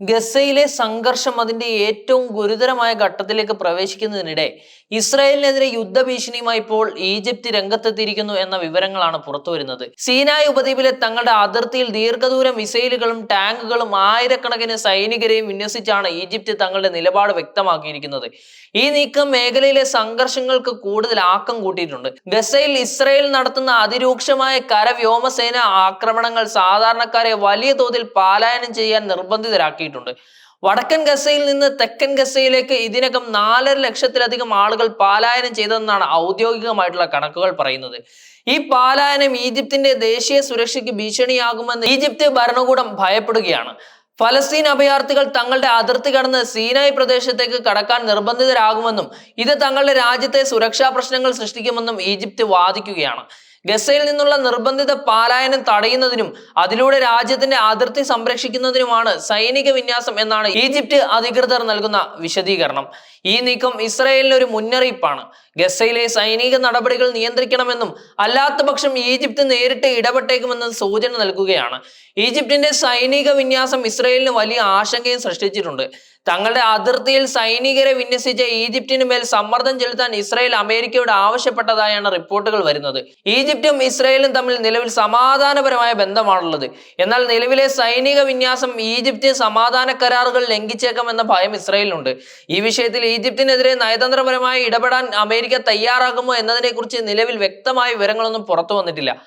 ഗസയിലെ സംഘർഷം അതിന്റെ ഏറ്റവും ഗുരുതരമായ ഘട്ടത്തിലേക്ക് പ്രവേശിക്കുന്നതിനിടെ ഇസ്രായേലിനെതിരെ യുദ്ധഭീഷണിയുമായി ഇപ്പോൾ ഈജിപ്ത് രംഗത്തെത്തിയിരിക്കുന്നു എന്ന വിവരങ്ങളാണ് പുറത്തുവരുന്നത് സീനായ് ഉപദ്വീപിലെ തങ്ങളുടെ അതിർത്തിയിൽ ദീർഘദൂര മിസൈലുകളും ടാങ്കുകളും ആയിരക്കണക്കിന് സൈനികരെയും വിന്യസിച്ചാണ് ഈജിപ്ത് തങ്ങളുടെ നിലപാട് വ്യക്തമാക്കിയിരിക്കുന്നത്. ഈ നീക്കം മേഖലയിലെ സംഘർഷങ്ങൾക്ക് കൂടുതൽ ആക്കം കൂട്ടിയിട്ടുണ്ട്. ഗസയിൽ ഇസ്രായേൽ നടത്തുന്ന അതിരൂക്ഷമായ കരവ്യോമസേന ആക്രമണങ്ങൾ സാധാരണക്കാരെ വലിയ തോതിൽ പാലായനം ചെയ്യാൻ നിർബന്ധിതരാക്കിയിട്ടുണ്ട് വടക്കൻ ഗസയിൽ നിന്ന് തെക്കൻ ഗസയിലേക്ക് ഇതിനകം നാലര ലക്ഷത്തിലധികം ആളുകൾ പാലായനം ചെയ്തതെന്നാണ് ഔദ്യോഗികമായിട്ടുള്ള കണക്കുകൾ പറയുന്നത്. ഈ പാലായനം ഈജിപ്തിന്റെ ദേശീയ സുരക്ഷയ്ക്ക് ഭീഷണിയാകുമെന്ന് ഈജിപ്ത് ഭരണകൂടം ഭയപ്പെടുകയാണ്. ഫലസ്തീൻ അഭയാർത്ഥികൾ തങ്ങളുടെ അതിർത്തി കടന്ന് സീനായ് പ്രദേശത്തേക്ക് കടക്കാൻ നിർബന്ധിതരാകുമെന്നും ഇത് തങ്ങളുടെ രാജ്യത്തെ സുരക്ഷാ പ്രശ്നങ്ങൾ സൃഷ്ടിക്കുമെന്നും ഈജിപ്ത് വാദിക്കുകയാണ്. ഗസയിൽ നിന്നുള്ള നിർബന്ധിത പാലായനം തടയുന്നതിനും അതിലൂടെ രാജ്യത്തിന്റെ അതിർത്തി സംരക്ഷിക്കുന്നതിനുമാണ് സൈനിക വിന്യാസം എന്നാണ് ഈജിപ്ത് അധികൃതർ നൽകുന്ന വിശദീകരണം. ഈ നീക്കം ഇസ്രയേലിന് ഒരു മുന്നറിയിപ്പാണ്. ഗസയിലെ സൈനിക നടപടികൾ നിയന്ത്രിക്കണമെന്നും അല്ലാത്ത പക്ഷം ഈജിപ്ത് നേരിട്ട് ഇടപെട്ടേക്കുമെന്നും സൂചന നൽകുകയാണ്. ഈജിപ്തിന്റെ സൈനിക വിന്യാസം ഇസ്രയേലിന് വലിയ ആശങ്കയും സൃഷ്ടിച്ചിട്ടുണ്ട്. തങ്ങളുടെ അതിർത്തിയിൽ സൈനികരെ വിന്യസിച്ച ഈജിപ്തിന് മേൽ സമ്മർദ്ദം ചെലുത്താൻ ഇസ്രായേൽ അമേരിക്കയോട് ആവശ്യപ്പെട്ടതായാണ് റിപ്പോർട്ടുകൾ വരുന്നത്. ഈജിപ്തും ഇസ്രായേലും തമ്മിൽ നിലവിൽ സമാധാനപരമായ ബന്ധമാണുള്ളത്. എന്നാൽ നിലവിലെ സൈനിക വിന്യാസം ഈജിപ്ത് സമാധാന കരാറുകൾ ലംഘിച്ചേക്കാം എന്ന ഭയം ഇസ്രായേലിനുണ്ട്. ഈ വിഷയത്തിൽ ഈജിപ്തിനെതിരെ നയതന്ത്രപരമായി ഇടപെടാൻ അമേരിക്ക തയ്യാറാകുമോ എന്നതിനെക്കുറിച്ച് നിലവിൽ വ്യക്തമായ വിവരങ്ങളൊന്നും പുറത്തു വന്നിട്ടില്ല.